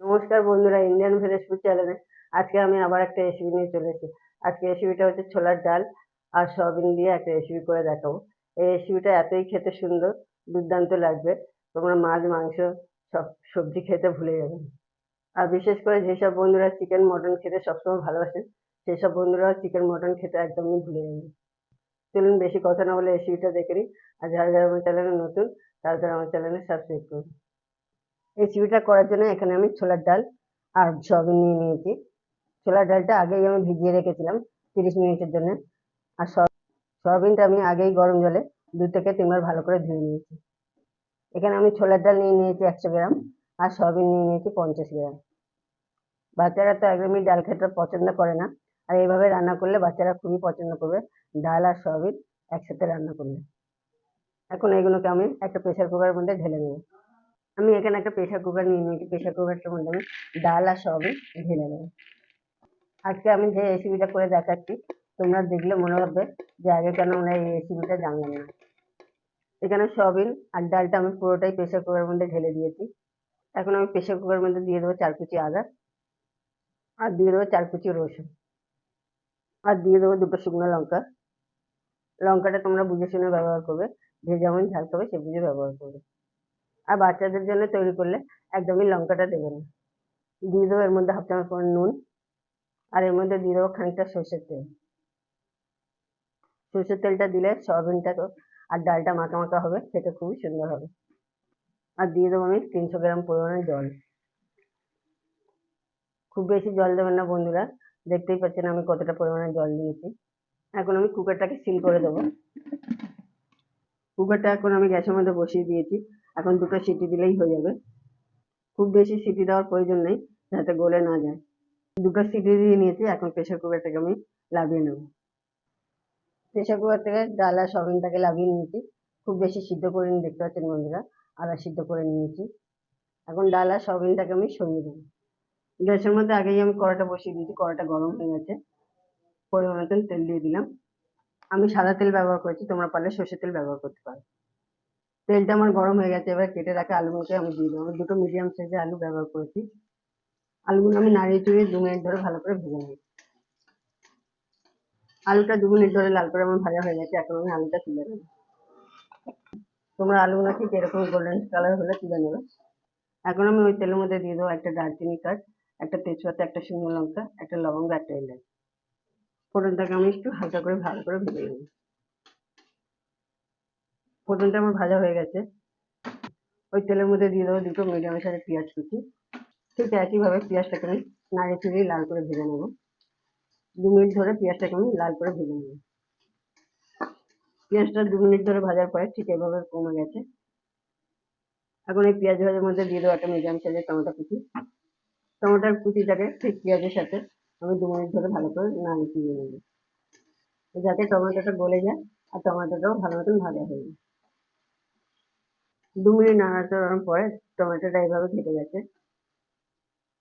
নমস্কার বন্ধুরা Indian village food চ্যানেলে আজকে আমি আবার একটা রেসিপি নিয়ে চলে এসেছি। আজকে রেসিপিটা হচ্ছে ছোলার ডাল আর সয়াবিন দিয়ে একটা রেসিপি করে দেখাবো। এই রেসিপিটা এতই খেতে সুন্দর, দুর্দান্ত লাগবে। তোমরা মাছ, মাংস, সব সবজি খেতে ভুলে যাবে আর বিশেষ করে যেসব বন্ধুরা চিকেন মটন খেতে সবসময় ভালোবাসেন সেই সব বন্ধুরা চিকেন মটন খেতে একদমই ভুলে যাবে চলুন বেশি কথা না বলে রেসিপিটা দেখে নিই। আর যারা যারা আমার চ্যানেলে নতুন, তারা তারা আমার চ্যানেলে সাবস্ক্রাইব করুন। রেসিপিটা করার জন্য এখানে আমি ছোলার ডাল আর সয়াবিন নিয়ে নিয়েছি। ছোলার ডালটা আগেই আমি ভিজিয়ে রেখেছিলাম তিরিশ মিনিটের জন্য। আর সয়া- সয়াবিনটা আমি আগেই গরম জলে দু থেকে তিনবার ভালো করে ধুয়ে নিয়েছি। এখানে আমি ছোলার ডাল নিয়ে নিয়েছি একশো গ্রাম আর সয়াবিন নিয়ে নিয়েছি পঞ্চাশ গ্রাম। বাচ্চারা তো একদমই ডাল খেতে পছন্দ করে না। আর এইভাবে রান্না করলে বাচ্চারা খুবই পছন্দ করবে। ডাল আর সয়াবিন একসাথে রান্না করলে। এখন এগুলোকে আমি একটা প্রেশার কুকারের মধ্যে ঢেলে নেব। আমি এখানে একটা প্রেসার কুকার নিয়ে নিয়েছি। প্রেসার কুকারটার মধ্যে আমি ডাল আর সয়াবিন ঢেলে নেব আজকে আমি যে রেসিপিটা করে দেখাচ্ছি, তোমরা দেখলে মনে হবে যে আগে কেন আমরা এই রেসিপিটা জানলাম না। এখানে সয়াবিন আর ডালটা আমি পুরোটাই প্রেসার কুকারের মধ্যে ঢেলে দিয়েছি। এখন আমি প্রেসার কুকারের মধ্যে দিয়ে দেবো চার কুচি আদা আর দিয়ে দেবো চার কুচি রসুন। আর দিয়ে দেবো দুটো শুকনো লঙ্কা। লঙ্কাটা তোমরা বুঝে শুনে ব্যবহার করবে, যে যেমন ঝাল খাবে সে বুঝে ব্যবহার করবে। আর বাচ্চাদের জন্য তৈরি করলে একদমই লঙ্কাটা দেবে না। দিয়ে দেবো এর মধ্যে হাফ চামচ নুন আর এর মধ্যে দিয়ে দেবো খানিকটা সর্ষের তেল। সর্ষের তেলটা দিলে সয়াবিনটা তো আর ডালটা মাখা মাখা হবে, খেতে খুবই সুন্দর হবে। আর দিয়ে দেবো আমি তিনশো গ্রাম পরিমাণে জল। খুব বেশি জল দেবেন না বন্ধুরা, দেখতেই পাচ্ছেন আমি কতটা পরিমাণে জল দিয়েছি। এখন আমি কুকারটাকে সিল করে দেবো। কুকারটা এখন আমি গ্যাসের মধ্যে বসিয়ে দিয়েছি। এখন দুটো সিটি দিলেই হয়ে যাবে। খুব বেশি সিটি দেওয়ার প্রয়োজন নেই, যাতে গলে না যায়। দুটো সিটি দিয়ে নিয়েছি, এখন প্রেসার কুকারটাকে আমি লাভিয়ে নেব। প্রেসার কুকার থেকে ডাল আর সয়াবিনটাকে লাভিয়ে নিয়েছি। খুব বেশি সিদ্ধ করে নিয়ে দেখতে পাচ্ছেন বন্ধুরা? আদা সিদ্ধ করে নিয়েছি। এখন ডাল আর সয়াবিনটাকে আমি সরিয়ে দেবো। গ্যাসের মধ্যে আগেই আমি কড়াটা বসিয়ে দিয়েছি কড়াটা গরম হয়ে গেছে। পরিমাণ মতন তেল দিয়ে দিলাম। আমি সাদা তেল ব্যবহার করেছি, তোমরা পারলে সর্ষের তেল ব্যবহার করতে পারো। তেলটা আমার গরম হয়ে গেছে, এবার কেটে রাখা আলুগুলোকে আমি দিয়ে দেবো। দুটো মিডিয়াম সাইজের আলু ব্যবহার করেছি। আলুগুলো আমি নাড়িয়ে চড়িয়ে দু মিনিট ধরে ভালো করে ভেজে নেব। আলুটা দু মিনিট ধরে লাল করে আমার ভাজা হয়ে গেছে, এখন আমি আলুটা তুলে নেব। তোমরা আলুগুলো ঠিক এরকম গোল্ডেন কালার হলে তুলে নেবে। এখন আমি ওই তেলের মধ্যে দিয়ে দেবো একটা দারচিনি কাঠ একটা তেজপাতা, একটা শুকনো লঙ্কা, একটা লবঙ্গ, একটা এলাচ। ফোড়নটাকে আমি একটু হালকা করে ভালো করে ভেজে নেব। ফোড়নটা আমার ভাজা হয়ে গেছে। ওই তেলের মধ্যে দিয়ে দেবো দুটো মিডিয়াম সাইজের পেঁয়াজ কুচি। ঠিক একইভাবে পেঁয়াজটাকে আমি নাড়িয়ে চড়িয়ে লাল করে ভেজে নেব। দু মিনিট ধরে পেঁয়াজটাকে আমি লাল করে ভেজে নেব। পেঁয়াজটা দু মিনিট ধরে ভাজার পরে ঠিক এভাবে কমে গেছে। এখন এই পেঁয়াজ ভাজার মধ্যে দিয়ে দেবো একটা মিডিয়াম সাইজের টমেটো কুচি। টমেটোর কুচিটাকে ঠিক পেঁয়াজের সাথে আমি দু মিনিট ধরে ভালো করে নাড়িয়ে চড়িয়ে নেব। যাতে টমেটোটা গলে যায় আর টমেটোটাও ভালো মতন ভাজা হয়ে যায়। দু মিনিট নাড়াচাড়ার পরে টমেটোটা এইভাবে কেটে গেছে।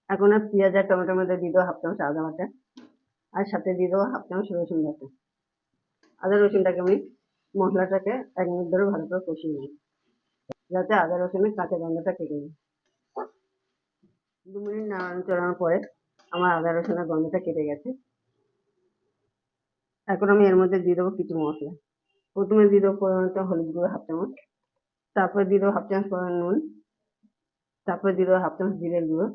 এখন আর পেঁয়াজ আর টমেটোর মধ্যে দিয়ে দেবো হাফ চামচ আদা বাটা আর সাথে দিয়ে দেবো হাফ চামচ রসুন বাটা। আদা রসুনটাকে আমি মশলাটাকে এক মিনিট ধরে ভালো করে কষিয়ে নেব যাতে আদা রসুনের কাঁচা গন্ধটা কেটে যায়। দু মিনিট নাড়ানো চড়ানোর পরে আমার আদা রসুনের গন্ধটা কেটে গেছে। এখন আমি এর মধ্যে দিয়ে দেবো কিছু মশলা। প্রথমে দিয়ে দেবো হলুদ গুঁড়ো হাফ চামচ। তারপরে দেবো হাফ চামচ পরিমাণ নুন, তারপরে দেবো হাফ চামচ জিরের গুঁড়ো,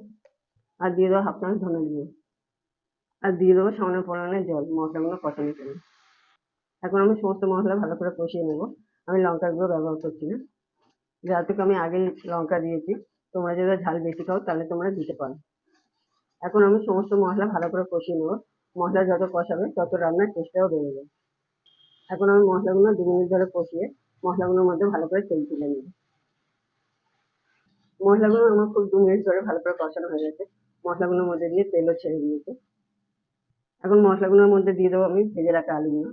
আর দিয়ে দেবো হাফ চামচ ধনের গুঁড়ো, আর দিয়ে দেবো সামান্য পরিমাণে জল, মশলাগুলো কষানোর জন্য এখন আমি সমস্ত মশলা ভালো করে কষিয়ে নেব। আমি লঙ্কার গুঁড়ো ব্যবহার করছি না। যেহেতু আমি আগে লঙ্কা দিয়েছি। তোমরা যদি ঝাল বেশি খাও, তাহলে তোমরা দিতে পারো। এখন আমি সমস্ত মশলা ভালো করে কষিয়ে নেব। মশলা যত কষাবে, তত রান্নার টেস্টটাও বেড়ে যাবে। এখন আমি মশলাগুলো দু মিনিট ধরে কষিয়ে মশলাগুলোর মধ্যে ভালো করে তেল তুলে নেব মশলাগুলো আমার খুব দু মিনিট ধরে ভালো করে কষানো হয়ে গেছে। মশলাগুলোর মধ্যে দিয়ে তেলও ছেড়ে দিয়েছে। এখন মশলাগুলোর মধ্যে দিয়ে দেবো আমি ভেজে রাখা আলুগুলো।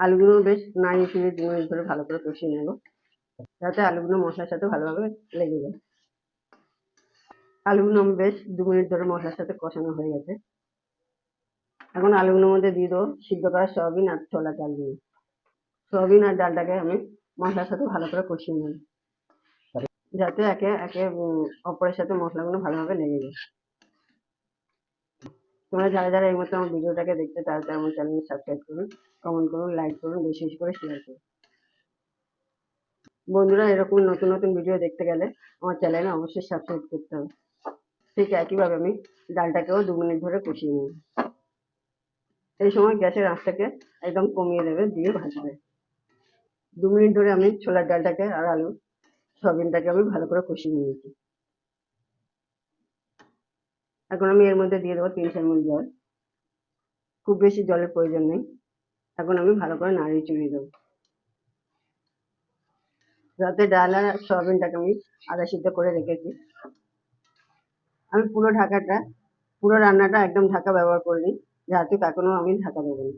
আলুগুলো বেশ নাড়িয়ে চড়িয়ে দু মিনিট ধরে ভালো করে কষিয়ে নেব। যাতে আলুগুলো মশলার সাথে ভালোভাবে লেগে যায়। আলুগুলো আমি বেশ দু মিনিট ধরে মশলার সাথে কষানো হয়ে গেছে। এখন আলুগুলোর মধ্যে দিয়ে দেবো সিদ্ধ করা সয়াবিন আর ছোলা ডাল দিয়ে। সয়াবিন আর ডালটাকে আমি মশলার সাথে ভালো করে কষিয়ে নেব। যাতে একে একে অপরের সাথে মশলাগুলো ভালোভাবে লেগে যায়। তোমরা যারা যারা এই মতো আমার ভিডিওটাকে দেখতে তারা তারা আমার চ্যানেলকে সাবস্ক্রাইব করুন কমেন্ট করুন লাইক করুন বেশি বেশি করে শেয়ার করুন। বন্ধুরা এরকম নতুন নতুন ভিডিও দেখতে গেলে আমার চ্যানেলে অবশ্যই সাবস্ক্রাইব করতে হবে। ঠিক একইভাবে আমি ডালটাকেও দু মিনিট ধরে কষিয়ে নিই এই সময় গ্যাসের আঁচটাকে একদম কমিয়ে দেবে দিয়ে ভাজবে। দু মিনিট ধরে আমি ছোলার ডালটাকে আর আলু, সয়াবিনটাকে আমি ভালো করে কষিয়ে নিয়েছি। এখন আমি এর মধ্যে দিয়ে দেবো তিন চামচ জল। খুব বেশি জলের প্রয়োজন নেই। এখন আমি ভালো করে নাড়িয়ে চড়িয়ে দেবো। যাতে ডাল আর সয়াবিনটাকে আমি আদা সিদ্ধ করে রেখেছি। আমি পুরো ঢাকাটা, পুরো রান্নাটা একদম ঢাকা ব্যবহার করিনি। যাতে এখনও আমি ঢাকা দেবো না।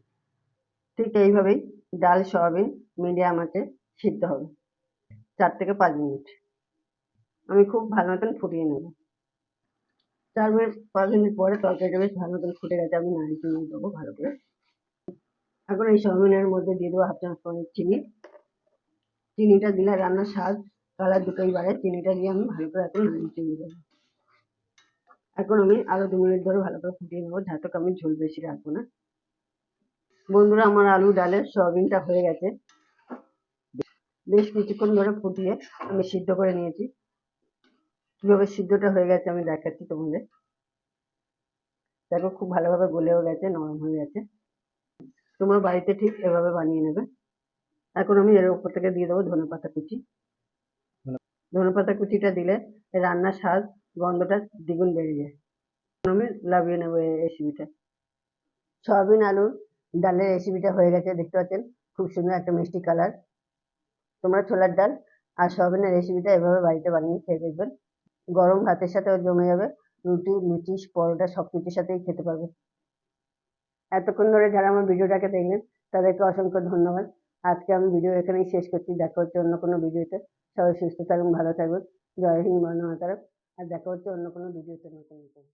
ঠিক এইভাবেই ডাল, সয়াবিন মিডিয়াম আছে সিদ্ধ হবে। চার থেকে পাঁচ মিনিট। আমি খুব ভালো মতন ফুটিয়ে নেব। চার মিনিট, পাঁচ মিনিট পরে তরকারিটা বেশ ভালো মতন ফুটে গেছে। আমি নাড়ি চিনি দেবো ভালো করে। এখন এই সয়াবিনের মধ্যে দিয়ে দেবো হাফ চামচ পরিমাণ চিনি। চিনিটা দিলে রান্নার স্বাদ কালার দুটোই বাড়ে। চিনিটা দিয়ে আমি ভালো করে এখন নাড়ি চিনি দেবো এখন আমি আরও দু মিনিট ধরে ভালো করে ফুটিয়ে নেব, যাতে আমি ঝোল বেশি রাখব না। বন্ধুরা, আমার আলু ডালের সয়াবিনটা হয়ে গেছে। বেশ কিছুক্ষণ ধরে ফুটিয়ে আমি সিদ্ধ করে নিয়েছি। কীভাবে সিদ্ধটা হয়ে গেছে আমি দেখাচ্ছি তোমাদের। দেখো খুব ভালোভাবে গলেও গেছে, নরম হয়ে গেছে। তোমার বাড়িতে ঠিক এভাবে বানিয়ে নেবে। এখন আমি এর উপর থেকে দিয়ে দেবো ধনে পাতা কুচি। ধনে পাতা কুচিটা দিলে রান্নার স্বাদ, গন্ধটা দ্বিগুণ বেড়ে যায়। আমি লাভিয়ে নেব এই রেসিপিটা। সয়াবিন আলুর ডালের রেসিপিটা হয়ে গেছে, দেখতে পাচ্ছেন? খুব সুন্দর একটা মিষ্টি কালার। তোমরা ছোলার ডাল আর সয়াবিনের রেসিপিটা এভাবে বাড়িতে বানিয়ে খেয়ে দেখবেন। গরম ভাতের সাথেও জমে যাবে। রুটি লুচি পরোটা সব কিছুর সাথেই খেতে পারবে। এতক্ষণ ধরে যারা আমার ভিডিওটাকে দেখলেন, তাদেরকে অসংখ্য ধন্যবাদ। আজকে আমি ভিডিও এখানেই শেষ করছি। দেখা হচ্ছে অন্য কোনো ভিডিওতে। সবাই সুস্থ থাকুন, ভালো থাকবেন জয় হিন্দ মাতারম। আর দেখা হচ্ছে অন্য কোনো ভিডিওতে নতুন নতুন